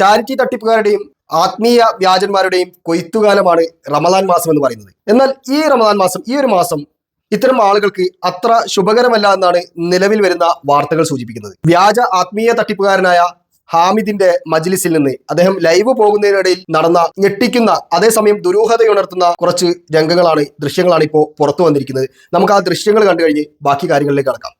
Charity തട്ടിപ്പുകാരുടെയും ആത്മീയ വ്യാജന്മാരുടെയും കൊയ്ത്തുകാലമാണ് റമദാൻ മാസം എന്ന് പറയുന്നത്. എന്നാൽ ഈ റമദാൻ മാസം ഈ ഒരു മാസം ഇത്തരം ആളുകൾക്ക് അത്ര ശുഭകരമല്ല എന്നാണ് നിലവിൽ വരുന്ന വാർത്തകൾ സൂചിപ്പിക്കുന്നത്. വ്യാജ ആത്മീയ തട്ടിപ്പുകാരനായ ഹാമിദിന്റെ മജ്ലിസിൽ നിന്ന് അദ്ദേഹം ലൈവ് പോകുന്നതിനിടയിൽ നടന്ന ഞെട്ടിക്കുന്ന അതേസമയം ദുരൂഹതയുണർത്തുന്ന കുറച്ച് രംഗങ്ങളാണ് ദൃശ്യങ്ങളാണ് ഇപ്പോൾ പുറത്തു വന്നിരിക്കുന്നത്. നമുക്ക് ആ ദൃശ്യങ്ങൾ കണ്ടു കഴിഞ്ഞ് ബാക്കി കാര്യങ്ങളിലേക്ക് കടക്കാം.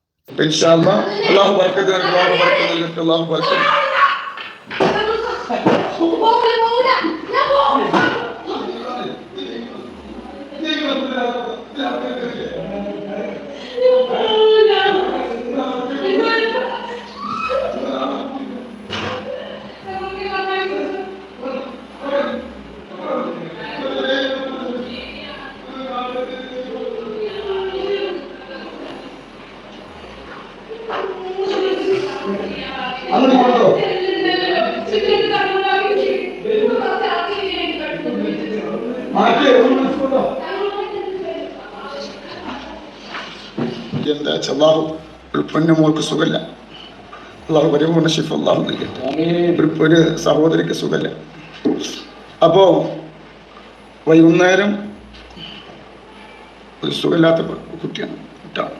എന്താ അള്ളാഹു ഒരു പൊന്നുമോൾക്ക് സുഖമില്ല. അള്ളാഹു പരിപൂർണ ഷിഫ് അള്ളാഹു നൽകട്ടെ. ഒരു ഒരു സഹോദരിക്ക് സുഖമില്ല. അപ്പോ വൈകുന്നേരം ഒരു സുഖമില്ലാത്ത കുട്ടിയാണ്. കുട്ടാണ്.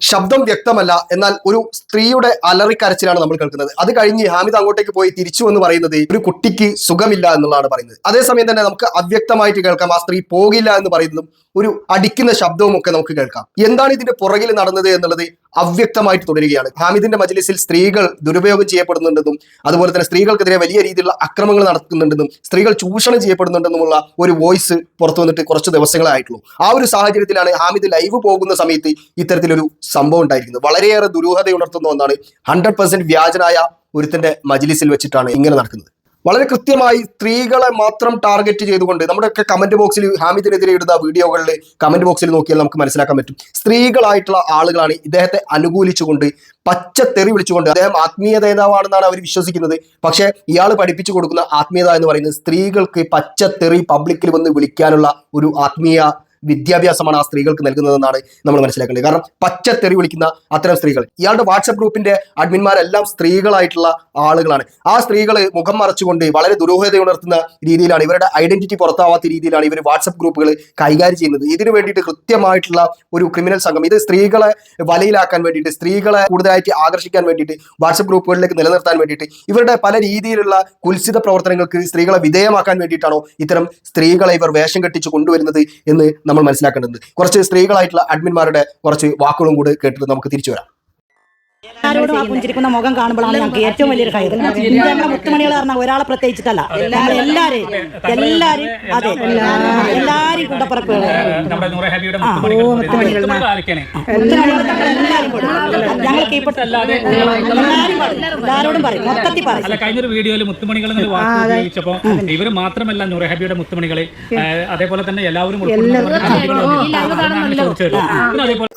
ശബ്ദം വ്യക്തമല്ല എന്നാൽ ഒരു സ്ത്രീയുടെ അലറിക്കരച്ചിലാണ് നമ്മൾ കേൾക്കുന്നത്. അത് കഴിഞ്ഞ് ഹാമിദ് അങ്ങോട്ടേക്ക് പോയി തിരിച്ചു എന്ന് പറയുന്നത് ഒരു കുട്ടിക്ക് സുഖമില്ല എന്നുള്ളതാണ് പറയുന്നത്. അതേസമയം തന്നെ നമുക്ക് അവ്യക്തമായിട്ട് കേൾക്കാം ആ സ്ത്രീ പോകില്ല എന്ന് പറയുന്നതും ഒരു അടിക്കുന്ന ശബ്ദവും ഒക്കെ നമുക്ക് കേൾക്കാം. എന്താണ് ഇതിന്റെ പുറകിൽ നടന്നത് എന്നുള്ളത് അവ്യക്തമായിട്ട് തുടരുകയാണ്. ഹാമിദിന്റെ മജ്ലിസിൽ സ്ത്രീകൾ ദുരുപയോഗം ചെയ്യപ്പെടുന്നുണ്ടെന്നും അതുപോലെ തന്നെ സ്ത്രീകൾക്കെതിരെ വലിയ രീതിയിലുള്ള അക്രമങ്ങൾ നടക്കുന്നുണ്ടെന്നും സ്ത്രീകൾ ചൂഷണം ചെയ്യപ്പെടുന്നുണ്ടെന്നുമുള്ള ഒരു വോയിസ് പുറത്തു വന്നിട്ട് കുറച്ച് ദിവസങ്ങളായിട്ടുള്ളൂ. ആ ഒരു സാഹചര്യത്തിലാണ് ഹാമിദ് ലൈവ് പോകുന്ന സമയത്ത് ഇത്തരത്തിലൊരു സംഭവം ഉണ്ടായിരിക്കുന്നത്. വളരെയേറെ ദുരൂഹത ഉണർത്തുന്ന ഒന്നാണ്. ഹൺഡ്രഡ് പെർസെന്റ് വ്യാജനായ ഒരുത്തന്റെ മജ്ലിസിൽ വെച്ചിട്ടാണ് ഇങ്ങനെ നടക്കുന്നത്. വളരെ കൃത്യമായി സ്ത്രീകളെ മാത്രം ടാർഗറ്റ് ചെയ്തുകൊണ്ട് നമ്മുടെയൊക്കെ കമന്റ് ബോക്സിൽ ഹാമിദിനെതിരെ ഇടുന്ന വീഡിയോകളിൽ കമന്റ് ബോക്സിൽ നോക്കിയാൽ നമുക്ക് മനസ്സിലാക്കാൻ പറ്റും. സ്ത്രീകളായിട്ടുള്ള ആളുകളാണ് ഇദ്ദേഹത്തെ അനുകൂലിച്ചുകൊണ്ട് പച്ച തെറി വിളിച്ചുകൊണ്ട് അദ്ദേഹം ആത്മീയ നേതാവാണെന്നാണ് അവർ വിശ്വസിക്കുന്നത്. പക്ഷേ ഇയാൾ പഠിപ്പിച്ചു കൊടുക്കുന്ന ആത്മീയത എന്ന് പറയുന്നത് സ്ത്രീകൾക്ക് പച്ച തെറി പബ്ലിക്കിൽ വന്ന് വിളിക്കാനുള്ള ഒരു ആത്മീയ വിദ്യാഭ്യാസമാണ് ആ സ്ത്രീകൾക്ക് നൽകുന്നതെന്നാണ് നമ്മൾ മനസ്സിലാക്കേണ്ടത്. കാരണം പച്ചത്തെറി വിളിക്കുന്ന അത്തരം സ്ത്രീകൾ ഇയാളുടെ വാട്സപ്പ് ഗ്രൂപ്പിന്റെ അഡ്മിന്മാരെല്ലാം സ്ത്രീകളായിട്ടുള്ള ആളുകളാണ്. ആ സ്ത്രീകൾ മുഖം മറച്ചുകൊണ്ട് വളരെ ദുരൂഹത ഉണർത്തുന്ന രീതിയിലാണ് ഇവരുടെ ഐഡന്റിറ്റി പുറത്താവാത്ത രീതിയിലാണ് ഇവർ വാട്സപ്പ് ഗ്രൂപ്പുകൾ കൈകാര്യം ചെയ്യുന്നത്. ഇതിനു വേണ്ടിയിട്ട് കൃത്യമായിട്ടുള്ള ഒരു ക്രിമിനൽ സംഘം ഇത് സ്ത്രീകളെ വലയിലാക്കാൻ വേണ്ടിയിട്ട് സ്ത്രീകളെ കൂടുതലായിട്ട് ആകർഷിക്കാൻ വേണ്ടിയിട്ട് വാട്സപ്പ് ഗ്രൂപ്പുകളിലേക്ക് നിലനിർത്താൻ വേണ്ടിയിട്ട് ഇവരുടെ പല രീതിയിലുള്ള കുൽസിത പ്രവർത്തനങ്ങൾക്ക് സ്ത്രീകളെ വിധേയമാക്കാൻ വേണ്ടിയിട്ടാണോ ഇത്തരം സ്ത്രീകളെ ഇവർ വേഷം കെട്ടിച്ച് കൊണ്ടുവരുന്നത് എന്ന് നമ്മൾ മനസ്സിലാക്കേണ്ടത്. കുറച്ച് സ്ത്രീകളായിട്ടുള്ള അഡ്മിന്മാരുടെ കുറച്ച് വാക്കുകളും കൂടി കേട്ടിട്ട് നമുക്ക് തിരിച്ചു വരാം. എല്ലാവരോടും ആ പുഞ്ചിരിക്കുന്ന മുഖം കാണുമ്പോഴാണ് ഞങ്ങൾക്ക് ഏറ്റവും വലിയൊരു കാര്യം. മുത്തുമണികൾ പറഞ്ഞ ഒരാളെ പ്രത്യേകിച്ചിട്ടല്ല. എല്ലാരും എല്ലാരെയും എല്ലാരും അതെ. എല്ലാരും ഞങ്ങൾക്ക് പറയും. മൊത്തത്തിൽ പറയും. അല്ല കഴിഞ്ഞൊരു വീഡിയോയിൽ മുത്തുമണികൾ എന്നൊരു വാക്ക് ഇവർ മാത്രമല്ല നൂറഹാബിയുടെ മുത്തുമണികളെ. അതേപോലെ തന്നെ എല്ലാവരും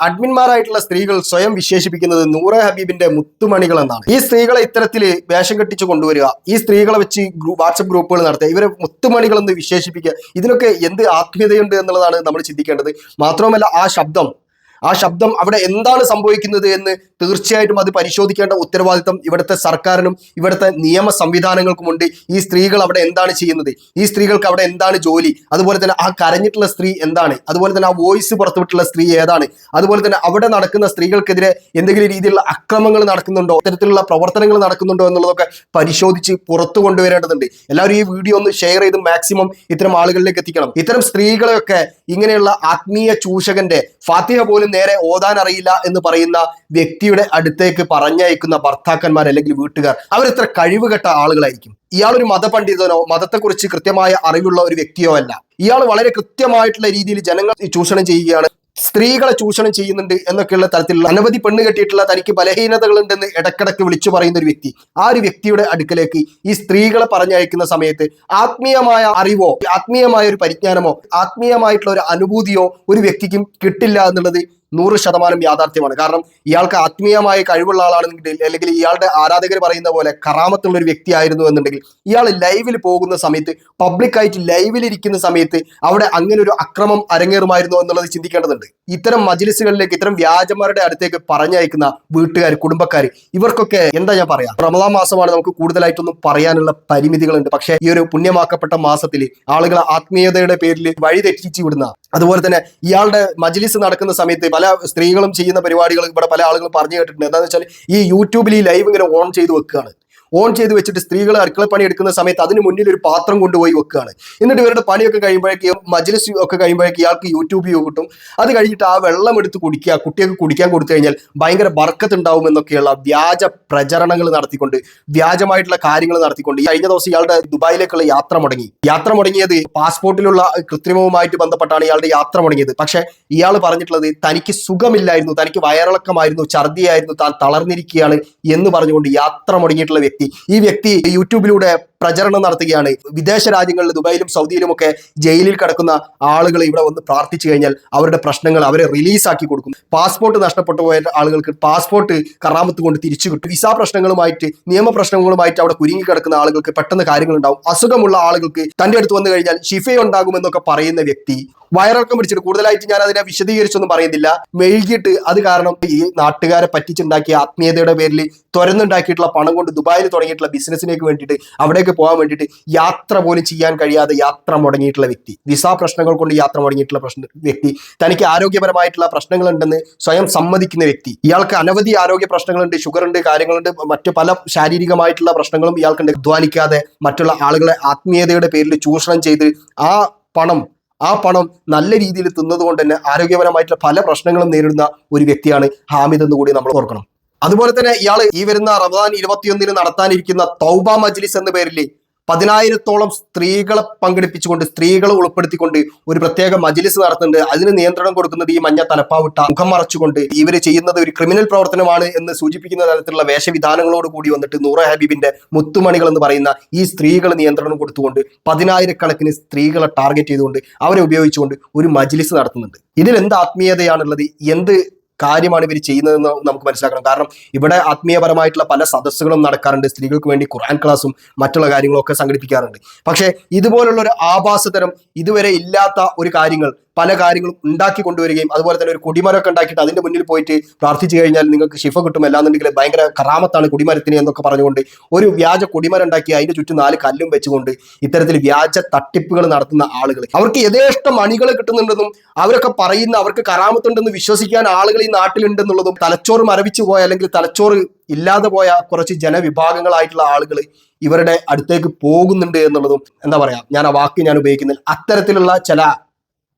അഡ്മിന്മാരായിട്ടുള്ള സ്ത്രീകൾ സ്വയം വിശേഷിപ്പിക്കുന്നത് നൂറ ഹബീബിന്റെ മുത്തുമണികൾ എന്നാണ്. ഈ സ്ത്രീകളെ ഇത്തരത്തിൽ വേഷം കെട്ടിച്ച് കൊണ്ടുവരിക ഈ സ്ത്രീകളെ വെച്ച് വാട്സപ്പ് ഗ്രൂപ്പുകൾ നടത്തുക ഇവരെ മുത്തുമണികൾ എന്ന് വിശേഷിപ്പിക്കുക ഇതിനൊക്കെ എന്ത് ആത്മീയതയുണ്ട് എന്നുള്ളതാണ് നമ്മൾ ചിന്തിക്കേണ്ടത്. മാത്രവുമല്ല ആ ശബ്ദം ആ ശബ്ദം അവിടെ എന്താണ് സംഭവിക്കുന്നത് എന്ന് തീർച്ചയായിട്ടും അത് പരിശോധിക്കേണ്ട ഉത്തരവാദിത്തം ഇവിടുത്തെ സർക്കാരിനും ഇവിടുത്തെ നിയമ സംവിധാനങ്ങൾക്കുമുണ്ട് ഈ സ്ത്രീകൾ അവിടെ എന്താണ് ചെയ്യുന്നത്? ഈ സ്ത്രീകൾക്ക് അവിടെ എന്താണ് ജോലി? അതുപോലെ തന്നെ ആ കരഞ്ഞിട്ടുള്ള സ്ത്രീ എന്താണ്? അതുപോലെ തന്നെ ആ വോയിസ് പുറത്തുവിട്ടുള്ള സ്ത്രീ ഏതാണ്? അതുപോലെ തന്നെ അവിടെ നടക്കുന്ന സ്ത്രീകൾക്കെതിരെ എന്തെങ്കിലും രീതിയിലുള്ള അക്രമങ്ങൾ നടക്കുന്നുണ്ടോ? ഇത്തരത്തിലുള്ള പ്രവർത്തനങ്ങൾ നടക്കുന്നുണ്ടോ എന്നുള്ളതൊക്കെ പരിശോധിച്ച് പുറത്തു കൊണ്ടുവരേണ്ടതുണ്ട്. എല്ലാവരും ഈ വീഡിയോ ഒന്ന് ഷെയർ ചെയ്ത് മാക്സിമം ഇത്തരം ആളുകളിലേക്ക് എത്തിക്കണം. ഇത്തരം സ്ത്രീകളെയൊക്കെ ഇങ്ങനെയുള്ള ആത്മീയ ചൂഷകന്റെ ഫാത്തിഹ പോലും നേരെ ഓതാൻ അറിയില്ല എന്ന് പറയുന്ന വ്യക്തിയുടെ അടുത്തേക്ക് പറഞ്ഞയക്കുന്ന ഭർത്താക്കന്മാർ അല്ലെങ്കിൽ വീട്ടുകാർ അവരെത്ര കഴിവുകെട്ട ആളുകളായിരിക്കും. ഇയാളൊരു മതപണ്ഡിതനോ മതത്തെക്കുറിച്ച് കൃത്യമായ അറിവുള്ള ഒരു വ്യക്തിയോ അല്ല. ഇയാൾ വളരെ കൃത്യമായിട്ടുള്ള രീതിയിൽ ജനങ്ങൾ ചൂഷണം ചെയ്യുകയാണ് സ്ത്രീകളെ ചൂഷണം ചെയ്യുന്നുണ്ട് എന്നൊക്കെയുള്ള തരത്തിലുള്ള അനവധി പെണ്ണ് കെട്ടിയിട്ടുള്ള തനിക്ക് ബലഹീനതകളുണ്ടെന്ന് ഇടക്കിടക്ക് വിളിച്ചു പറയുന്ന ഒരു വ്യക്തി. ആ ഒരു വ്യക്തിയുടെ അടുക്കലേക്ക് ഈ സ്ത്രീകളെ പറഞ്ഞയക്കുന്ന സമയത്ത് ആത്മീയമായ അറിവോ ആത്മീയമായ ഒരു പരിജ്ഞാനമോ ആത്മീയമായിട്ടുള്ള ഒരു അനുഭൂതിയോ ഒരു വ്യക്തിക്കും കിട്ടില്ല എന്നുള്ളത് നൂറ് ശതമാനം യാഥാർത്ഥ്യമാണ്. കാരണം ഇയാൾക്ക് ആത്മീയമായ കഴിവുള്ള ആളാണെന്നുണ്ടെങ്കിൽ അല്ലെങ്കിൽ ഇയാളുടെ ആരാധകർ പറയുന്ന പോലെ കറാമത്തുള്ള ഒരു വ്യക്തിയായിരുന്നു എന്നുണ്ടെങ്കിൽ ഇയാൾ ലൈവിൽ പോകുന്ന സമയത്ത് പബ്ലിക്കായിട്ട് ലൈവിൽ ഇരിക്കുന്ന സമയത്ത് അവിടെ അങ്ങനെ ഒരു അക്രമം അരങ്ങേറുമായിരുന്നു എന്നുള്ളത് ചിന്തിക്കേണ്ടതുണ്ട്. ഇത്തരം മജിലിസുകളിലേക്ക് ഇത്തരം വ്യാജന്മാരുടെ അടുത്തേക്ക് പറഞ്ഞയക്കുന്ന വീട്ടുകാർ കുടുംബക്കാർ ഇവർക്കൊക്കെ എന്താ ഞാൻ പറയാ? റമദാൻ മാസമാണ് നമുക്ക് കൂടുതലായിട്ടൊന്നും പറയാനുള്ള പരിമിതികളുണ്ട്. പക്ഷേ ഈ ഒരു പുണ്യമാക്കപ്പെട്ട മാസത്തിൽ ആളുകൾ ആത്മീയതയുടെ പേരിൽ വഴി തെറ്റിച്ചു വിടുന്ന അതുപോലെ തന്നെ ഇയാളുടെ മജിലിസ് നടക്കുന്ന സമയത്ത് പല സ്ത്രീകളും ചെയ്യുന്ന പരിപാടികൾ ഇവിടെ പല ആളുകളും പറഞ്ഞു കേട്ടിട്ടുണ്ട്. എന്താണെന്ന് വെച്ചാൽ ഈ യൂട്യൂബിൽ ഈ ലൈവ് ഇങ്ങനെ ഓൺ ചെയ്ത് വെക്കുകയാണ്. ഓൺ ചെയ്ത് വെച്ചിട്ട് സ്ത്രീകൾ അടുക്കളപ്പണി എടുക്കുന്ന സമയത്ത് അതിന് മുന്നിൽ ഒരു പാത്രം കൊണ്ടുപോയി വെക്കുകയാണ്. എന്നിട്ട് ഇവരുടെ പണിയൊക്കെ കഴിയുമ്പോഴേക്ക് മജ്ലിസ് ഒക്കെ കഴിയുമ്പോഴേക്ക് ഇയാൾക്ക് യൂട്യൂബ് കിട്ടും. അത് കഴിഞ്ഞിട്ട് ആ വെള്ളം എടുത്ത് കുടിക്കുക കുട്ടികൾക്ക് കുടിക്കാൻ കൊടുത്തു കഴിഞ്ഞാൽ ഭയങ്കര ബർക്കത്ത് ഉണ്ടാവും എന്നൊക്കെയുള്ള വ്യാജ പ്രചരണങ്ങൾ നടത്തിക്കൊണ്ട് വ്യാജമായിട്ടുള്ള കാര്യങ്ങൾ നടത്തിക്കൊണ്ട് ഈ കഴിഞ്ഞ ദിവസം ഇയാളുടെ ദുബായിലേക്കുള്ള യാത്ര മുടങ്ങി. യാത്ര മുടങ്ങിയത് പാസ്പോർട്ടിലുള്ള കൃത്രിമവുമായിട്ട് ബന്ധപ്പെട്ടാണ് ഇയാളുടെ യാത്ര മുടങ്ങിയത്. പക്ഷെ ഇയാൾ പറഞ്ഞിട്ടുള്ളത് തനിക്ക് സുഖമില്ലായിരുന്നു തനിക്ക് വയറിളക്കമായിരുന്നു ഛർദിയായിരുന്നു താൻ തളർന്നിരിക്കുകയാണ് എന്ന് പറഞ്ഞുകൊണ്ട് യാത്ര മുടങ്ങിയിട്ടുള്ള വ്യക്തി ഈ വ്യക്തി യൂട്യൂബിലൂടെ പ്രചരണം നടത്തുകയാണ്. വിദേശ രാജ്യങ്ങളിൽ ദുബായിലും സൗദിയിലും ഒക്കെ ജയിലിൽ കിടക്കുന്ന ആളുകൾ ഇവിടെ വന്ന് പ്രാർത്ഥിച്ചു കഴിഞ്ഞാൽ അവരുടെ പ്രശ്നങ്ങൾ അവരെ റിലീസാക്കി കൊടുക്കും. പാസ്പോർട്ട് നഷ്ടപ്പെട്ടു പോയ ആളുകൾക്ക് പാസ്പോർട്ട് കറാമത്ത് കൊണ്ട് തിരിച്ചു കിട്ടും. വിസ പ്രശ്നങ്ങളുമായിട്ട് നിയമ പ്രശ്നങ്ങളുമായിട്ട് അവിടെ കുരുങ്ങി കിടക്കുന്ന ആളുകൾക്ക് പെട്ടെന്ന് കാര്യങ്ങൾ ഉണ്ടാവും അസുഖമുള്ള ആളുകൾക്ക് തന്റെ അടുത്ത് വന്നു കഴിഞ്ഞാൽ ഷിഫ ഉണ്ടാകുമെന്നൊക്കെ പറയുന്ന വ്യക്തി വയറിളക്കം പിടിച്ചിട്ട് കൂടുതലായിട്ട് ഞാൻ അതിനെ വിശദീകരിച്ചൊന്നും പറയുന്നില്ല. മെഴുകിയിട്ട് അത് കാരണം ഈ നാട്ടുകാരെ പറ്റിച്ചുണ്ടാക്കിയ ആത്മീയതയുടെ പേരിൽ തുരന്നുണ്ടാക്കിയിട്ടുള്ള പണം കൊണ്ട് ദുബായിൽ തുടങ്ങിയിട്ടുള്ള ബിസിനസ്സിനേക്ക് വേണ്ടിയിട്ട് അവിടേക്ക് പോകാൻ വേണ്ടിയിട്ട് യാത്ര പോലും ചെയ്യാൻ കഴിയാതെ യാത്ര മുടങ്ങിയിട്ടുള്ള വ്യക്തി. വിസ പ്രശ്നങ്ങൾ കൊണ്ട് യാത്ര മുടങ്ങിയിട്ടുള്ള പ്രശ്ന വ്യക്തി. തനിക്ക് ആരോഗ്യപരമായിട്ടുള്ള പ്രശ്നങ്ങൾ ഉണ്ടെന്ന് സ്വയം സമ്മതിക്കുന്ന വ്യക്തി. ഇയാൾക്ക് അനവധി ആരോഗ്യ പ്രശ്നങ്ങളുണ്ട് ഷുഗർ ഉണ്ട് കാര്യങ്ങളുണ്ട് മറ്റ് പല ശാരീരികമായിട്ടുള്ള പ്രശ്നങ്ങളും ഇയാൾക്കുണ്ട്. അധ്വാനിക്കാതെ മറ്റുള്ള ആളുകളെ ആത്മീയതയുടെ പേരിൽ ചൂഷണം ചെയ്ത് ആ പണം ആ പണം നല്ല രീതിയിൽ തിന്നതുകൊണ്ട് തന്നെ ആരോഗ്യപരമായിട്ടുള്ള പല പ്രശ്നങ്ങളും നേരിടുന്ന ഒരു വ്യക്തിയാണ് ഹാമിദ് എന്ന് കൂടി നമ്മൾ ഓർക്കണം. അതുപോലെ തന്നെ ഇയാൾ ഈ വരുന്ന റമദാൻ ഇരുപത്തിയൊന്നിന് നടത്താനിരിക്കുന്ന തൗബ മജ്ലിസ് എന്ന പേരിൽ പതിനായിരത്തോളം സ്ത്രീകളെ പങ്കെടുപ്പിച്ചുകൊണ്ട് സ്ത്രീകളെ ഉൾപ്പെടുത്തിക്കൊണ്ട് ഒരു പ്രത്യേക മജ്ലിസ് നടത്തുന്നുണ്ട്. അതിന് നിയന്ത്രണം കൊടുക്കുന്നത് ഈ മഞ്ഞ തലപ്പാവിട്ട മുഖം മറച്ചുകൊണ്ട് ഇവർ ചെയ്യുന്നത് ഒരു ക്രിമിനൽ പ്രവർത്തനമാണ് എന്ന് സൂചിപ്പിക്കുന്ന തരത്തിലുള്ള വേഷവിധാനങ്ങളോട് കൂടി വന്നിട്ട് നൂറ ഹബീബിന്റെ മുത്തുമണികൾ എന്ന് പറയുന്ന ഈ സ്ത്രീകൾ നിയന്ത്രണം കൊടുത്തുകൊണ്ട് പതിനായിരക്കണക്കിന് സ്ത്രീകളെ ടാർഗറ്റ് ചെയ്തുകൊണ്ട് അവരെ ഉപയോഗിച്ചുകൊണ്ട് ഒരു മജ്ലിസ് നടത്തുന്നുണ്ട്. ഇതിൽ എന്ത് ആത്മീയതയാണുള്ളത്? എന്ത് കാര്യമാണ് ഇവർ ചെയ്യുന്നതെന്ന് നമുക്ക് മനസ്സിലാക്കണം. കാരണം ഇവിടെ ആത്മീയപരമായിട്ടുള്ള പല സദസ്സുകളും നടക്കാറുണ്ട്. സ്ത്രീകൾക്ക് വേണ്ടി ഖുറാൻ ക്ലാസ്സും മറ്റുള്ള കാര്യങ്ങളൊക്കെ സംഘടിപ്പിക്കാറുണ്ട്. പക്ഷേ ഇതുപോലുള്ള ഒരു ആഭാസതരം ഇതുവരെ ഇല്ലാത്ത ഒരു കാര്യങ്ങൾ പല കാര്യങ്ങളും ഉണ്ടാക്കി കൊണ്ടുവരികയും അതുപോലെ തന്നെ ഒരു കൊടിമരമൊക്കെ ഉണ്ടാക്കിയിട്ട് അതിന്റെ മുന്നിൽ പോയിട്ട് പ്രാർത്ഥിച്ചു കഴിഞ്ഞാൽ നിങ്ങൾക്ക് ശിഫ കിട്ടും അല്ലാന്നുണ്ടെങ്കിൽ ഭയങ്കര കറാമത്താണ് കൊടിമരത്തിന് എന്നൊക്കെ പറഞ്ഞുകൊണ്ട് ഒരു വ്യാജ കൊടിമരം ഉണ്ടാക്കി അതിന്റെ ചുറ്റും നാല് കല്ലും വെച്ചുകൊണ്ട് ഇത്തരത്തിൽ വ്യാജ തട്ടിപ്പുകൾ നടത്തുന്ന ആളുകൾ. അവർക്ക് യഥേഷ്ടം മണികൾ കിട്ടുന്നുണ്ടെന്നും അവരൊക്കെ പറയുന്ന അവർക്ക് കറാമത്തുണ്ടെന്ന് വിശ്വസിക്കാൻ ആളുകൾ ഈ നാട്ടിലുണ്ടെന്നുള്ളതും തലച്ചോറ് മരവിച്ചു പോയ അല്ലെങ്കിൽ തലച്ചോറ് ഇല്ലാതെ പോയ കുറച്ച് ജനവിഭാഗങ്ങളായിട്ടുള്ള ആളുകൾ ഇവരുടെ അടുത്തേക്ക് പോകുന്നുണ്ട് എന്നുള്ളതും എന്താ പറയാ ഞാൻ ആ വാക്ക് ഞാൻ ഉപയോഗിക്കുന്നില്ല അത്തരത്തിലുള്ള ചില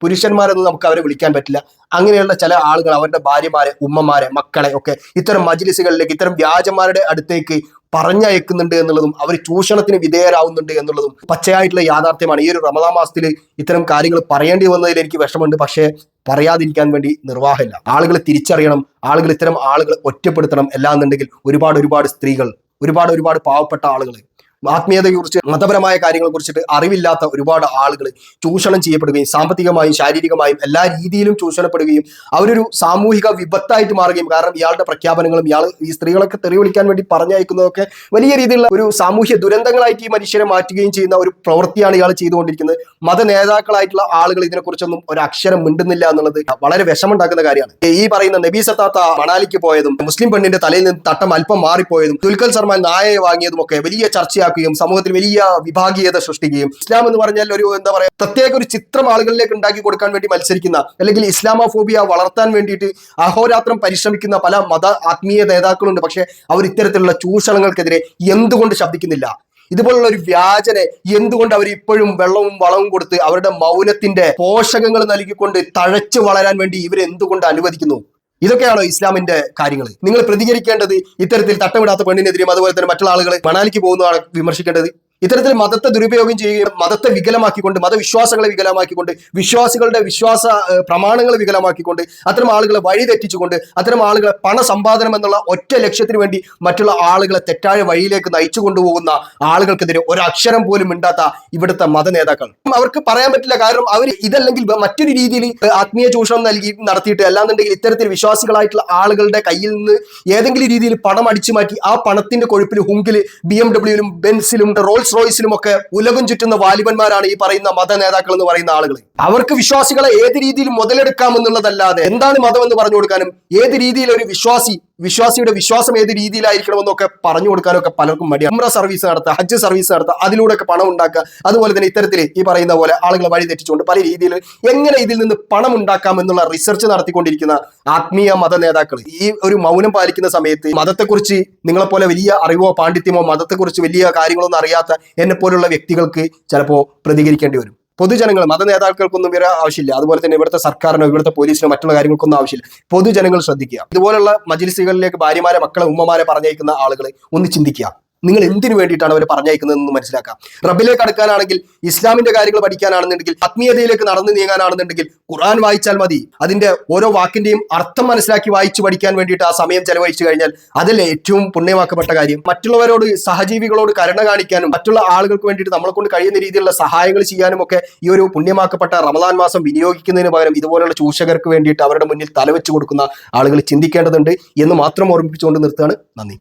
പുരുഷന്മാരെന്ന് നമുക്ക് അവരെ വിളിക്കാൻ പറ്റില്ല. അങ്ങനെയുള്ള ചില ആളുകൾ അവരുടെ ഭാര്യമാരെ ഉമ്മമാരെ മക്കളെ ഒക്കെ ഇത്തരം മജ്ലിസുകളിലേക്ക് ഇത്തരം വ്യാജന്മാരുടെ അടുത്തേക്ക് പറഞ്ഞയക്കുന്നുണ്ട് എന്നുള്ളതും അവർ ചൂഷണത്തിന് വിധേയരാവുന്നുണ്ട് എന്നുള്ളതും പച്ചയായിട്ടുള്ള യാഥാർത്ഥ്യമാണ്. ഈ ഒരു റമദാ മാസത്തിൽ ഇത്തരം കാര്യങ്ങൾ പറയേണ്ടി വന്നതിൽ എനിക്ക് വിഷമമുണ്ട്. പക്ഷേ പറയാതിരിക്കാൻ വേണ്ടി നിർവാഹമില്ല. ആളുകളെ തിരിച്ചറിയണം. ആളുകൾ ഇത്തരം ആളുകളെ ഒറ്റപ്പെടുത്തണം. അല്ലാന്നുണ്ടെങ്കിൽ ഒരുപാട് ഒരുപാട് സ്ത്രീകൾ ഒരുപാട് ഒരുപാട് പാവപ്പെട്ട ആളുകൾ ആത്മീയതയെക്കുറിച്ച് മതപരമായ കാര്യങ്ങളെ കുറിച്ചിട്ട് അറിവില്ലാത്ത ഒരുപാട് ആളുകൾ ചൂഷണം ചെയ്യപ്പെടുകയും സാമ്പത്തികമായും ശാരീരികമായും എല്ലാ രീതിയിലും ചൂഷണപ്പെടുകയും അവരൊരു സാമൂഹിക വിപത്തായിട്ട് മാറുകയും കാരണം ഇയാളുടെ പ്രഖ്യാപനങ്ങളും ഇയാൾ ഈ സ്ത്രീകളൊക്കെ തെറി വിളിക്കാൻ വേണ്ടി പറഞ്ഞയക്കുന്നതൊക്കെ വലിയ രീതിയിലുള്ള ഒരു സാമൂഹ്യ ദുരന്തങ്ങളായിട്ട് ഈ മനുഷ്യരെ മാറ്റുകയും ചെയ്യുന്ന ഒരു പ്രവൃത്തിയാണ് ഇയാൾ ചെയ്തുകൊണ്ടിരിക്കുന്നത്. മത നേതാക്കളായിട്ടുള്ള ആളുകൾ ഇതിനെക്കുറിച്ചൊന്നും ഒരു അക്ഷരം മിണ്ടുന്നില്ല എന്നുള്ളത് വളരെ വിഷമുണ്ടാക്കുന്ന കാര്യമാണ്. ഈ പറയുന്ന നബീ സത്താത്ത മണാലിക്ക് പോയതും മുസ്ലിം പെണ്ണിന്റെ തലയിൽ നിന്ന് തട്ടം അല്പം മാറിപ്പോയതും ദുൽഖൽ ശർമ്മ നായയെ വാങ്ങിയതും ഒക്കെ വലിയ ചർച്ചയാക്കുകയും സമൂഹത്തിൽ വലിയ വിഭാഗീയത സൃഷ്ടിക്കുകയും. ഇസ്ലാം എന്ന് പറഞ്ഞാൽ ഒരു എന്താ പറയുക പ്രത്യേക ഒരു ചിത്രം ആളുകളിലേക്ക് ഉണ്ടാക്കി കൊടുക്കാൻ വേണ്ടി മത്സരിക്കുന്ന അല്ലെങ്കിൽ ഇസ്ലാമോഫോബിയ വളർത്താൻ വേണ്ടിയിട്ട് അഹോരാത്രം പരിശ്രമിക്കുന്ന പല മത ആത്മീയ നേതാക്കളുണ്ട്. പക്ഷേ അവർ ഇത്തരത്തിലുള്ള ചൂഷണങ്ങൾക്കെതിരെ എന്തുകൊണ്ട് ശബ്ദിക്കുന്നില്ല? ഇതുപോലുള്ള ഒരു വ്യാജനെ എന്തുകൊണ്ട് അവർ ഇപ്പോഴും വെള്ളവും വളവും കൊടുത്ത് അവരുടെ മൗനത്തിന്റെ പോഷകങ്ങൾ നൽകിക്കൊണ്ട് തഴച്ചു വളരാൻ വേണ്ടി ഇവരെന്തുകൊണ്ട് അനുവദിക്കുന്നു? ഇതൊക്കെയാണോ ഇസ്ലാമിന്റെ കാര്യങ്ങൾ? നിങ്ങൾ പ്രതികരിക്കേണ്ടത് ഇത്തരത്തിൽ തട്ടമിടാത്ത പെണ്ണിനെതിരെയും അതുപോലെ തന്നെ മറ്റുള്ള ആളുകൾ മണാലിക്ക് പോകുന്നതാണ് വിമർശിക്കേണ്ടത്? ഇത്തരത്തിൽ മതത്തെ ദുരുപയോഗം ചെയ്യുകയും മതത്തെ വികലമാക്കിക്കൊണ്ട് മതവിശ്വാസങ്ങളെ വികലമാക്കിക്കൊണ്ട് വിശ്വാസികളുടെ വിശ്വാസ പ്രമാണങ്ങളെ വികലമാക്കിക്കൊണ്ട് അത്തരം ആളുകളെ വഴിതെറ്റിച്ചുകൊണ്ട് അത്തരം ആളുകളെ പണ സമ്പാദനം എന്നുള്ള ഒറ്റ ലക്ഷ്യത്തിന് വേണ്ടി മറ്റുള്ള ആളുകളെ തെറ്റായ വഴിയിലേക്ക് നയിച്ചു കൊണ്ടുപോകുന്ന ആളുകൾക്കെതിരെ ഒരക്ഷരം പോലും മിണ്ടാത്ത ഇവിടുത്തെ മത നേതാക്കൾ അവർക്ക് പറയാൻ പറ്റില്ല കാരണം അവർ ഇതല്ലെങ്കിൽ മറ്റൊരു രീതിയിൽ ആത്മീയ ചൂഷണം നൽകി നടത്തിയിട്ട് അല്ലാന്നുണ്ടെങ്കിൽ ഇത്തരത്തിൽ വിശ്വാസികളായിട്ടുള്ള ആളുകളുടെ കയ്യിൽ നിന്ന് ഏതെങ്കിലും രീതിയിൽ പണം അടിച്ചു മാറ്റി ആ പണത്തിന്റെ കൊഴുപ്പിൽ ഹുങ്കിൽ ബി എം ഡബ്ല്യൂയിലും ബെൻസിലും റോൾസ് റോയ്സിലും ഒക്കെ ഉലകം ചുറ്റുന്ന വാലിബന്മാരാണ് ഈ പറയുന്ന മത നേതാക്കൾ എന്ന് പറയുന്ന ആളുകൾ അവർക്ക് വിശ്വാസികളെ ഏത് രീതിയിൽ മുതലെടുക്കാമെന്നുള്ളതല്ലാതെ എന്താണ് മതം എന്ന് പറഞ്ഞു കൊടുക്കാനും ഏത് രീതിയിൽ ഒരു വിശ്വാസി വിശ്വാസിയുടെ വിശ്വാസം ഏത് രീതിയിലായിരിക്കണമെന്നൊക്കെ പറഞ്ഞു കൊടുക്കാനൊക്കെ പലർക്കും മടി അമ്ര സർവീസ് നടത്തുക ഹജ്ജ് സർവീസ് നടത്തുക അതിലൂടെയൊക്കെ പണം ഉണ്ടാക്കുക. അതുപോലെ തന്നെ ഇത്തരത്തിൽ ഈ പറയുന്ന പോലെ ആളുകൾ വഴി തെറ്റിച്ചുകൊണ്ട് പല രീതിയിൽ എങ്ങനെ ഇതിൽ നിന്ന് പണം ഉണ്ടാക്കാം എന്നുള്ള റിസർച്ച് നടത്തിക്കൊണ്ടിരിക്കുന്ന ആത്മീയ മത നേതാക്കൾ ഈ ഒരു മൗനം പാലിക്കുന്ന സമയത്ത് മതത്തെക്കുറിച്ച് നിങ്ങളെപ്പോലെ വലിയ അറിവോ പാണ്ഡിത്യമോ മതത്തെക്കുറിച്ച് വലിയ കാര്യങ്ങളൊന്നും അറിയാത്ത എന്നെ പോലുള്ള വ്യക്തികൾക്ക് ചിലപ്പോൾ പ്രതികരിക്കേണ്ടി വരും. പൊതുജനങ്ങൾ മത നേതാക്കൾക്കൊന്നും ഇവരെ ആവശ്യമില്ല. അതുപോലെ തന്നെ ഇവിടുത്തെ സർക്കാരിനോ ഇവിടുത്തെ പോലീസിനോ മറ്റുള്ള കാര്യങ്ങൾക്കൊന്നും ആവശ്യമില്ല. പൊതുജനങ്ങൾ ശ്രദ്ധിക്കുക. ഇതുപോലുള്ള മജിലിസുകളിലേക്ക് ഭാര്യമാരെ മക്കളെ ഉമ്മമാരെ പറഞ്ഞയക്കുന്ന ആളുകളെ ഒന്ന് ചിന്തിക്കുക. നിങ്ങൾ എന്തിനു വേണ്ടിയിട്ടാണ് അവർ പറഞ്ഞയക്കുന്നതെന്ന് മനസ്സിലാക്കാം. റബ്ബിലേക്ക് അടുക്കാനാണെങ്കിൽ ഇസ്ലാമിന്റെ കാര്യങ്ങൾ പഠിക്കാനാണെന്നുണ്ടെങ്കിൽ ആത്മീയതയിലേക്ക് നടന്നു നീങ്ങാനാണെന്നുണ്ടെങ്കിൽ ഖുർആൻ വായിച്ചാൽ മതി. അതിന്റെ ഓരോ വാക്കിന്റെയും അർത്ഥം മനസ്സിലാക്കി വായിച്ചു പഠിക്കാൻ വേണ്ടിയിട്ട് ആ സമയം ചെലവഴിച്ചു കഴിഞ്ഞാൽ അതല്ലേ ഏറ്റവും പുണ്യമാക്കപ്പെട്ട കാര്യം. മറ്റുള്ളവരോട് സഹജീവികളോട് കരുണ കാണിക്കാനും മറ്റുള്ള ആളുകൾക്ക് വേണ്ടിയിട്ട് നമ്മളെ കൊണ്ട് കഴിയുന്ന രീതിയിലുള്ള സഹായങ്ങൾ ചെയ്യാനും ഒക്കെ ഈ ഒരു പുണ്യമാക്കപ്പെട്ട റമദാൻ മാസം വിനിയോഗിക്കുന്നതിന് പകരം ഇതുപോലുള്ള ചൂഷകർക്ക് വേണ്ടിയിട്ട് അവരുടെ മുന്നിൽ തലവെച്ച് കൊടുക്കുന്ന ആളുകൾ ചിന്തിക്കേണ്ടതുണ്ട് എന്ന് മാത്രം ഓർമ്മിപ്പിച്ചുകൊണ്ട് നിർത്തുകയാണ്. നന്ദി.